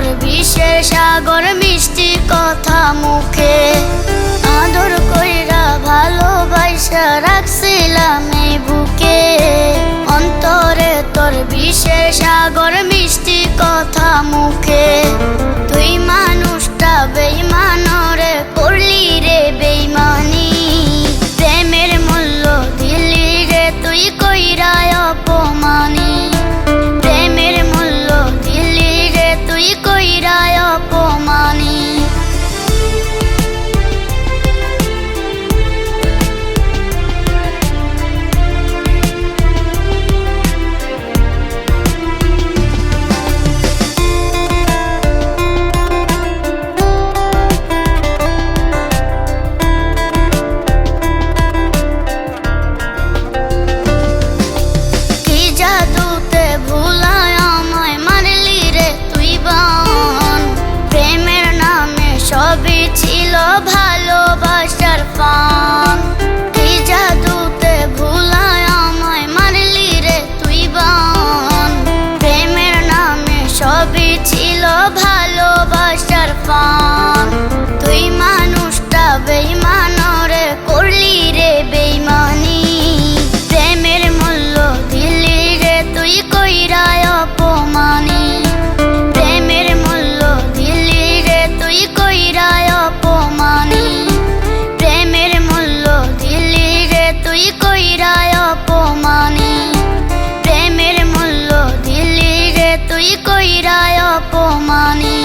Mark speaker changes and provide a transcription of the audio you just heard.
Speaker 1: আদর বিশ্বের সাগর, মিষ্টি কথা মুখে। আদর কইরা ভালোবাসা রাখছিলাম এই বুকে। অন্তরে তোর বিশ্বের সাগর, মিষ্টি কথা মুখে। সবই ছিল ভালোবাসার পান কইরায় অপমানে।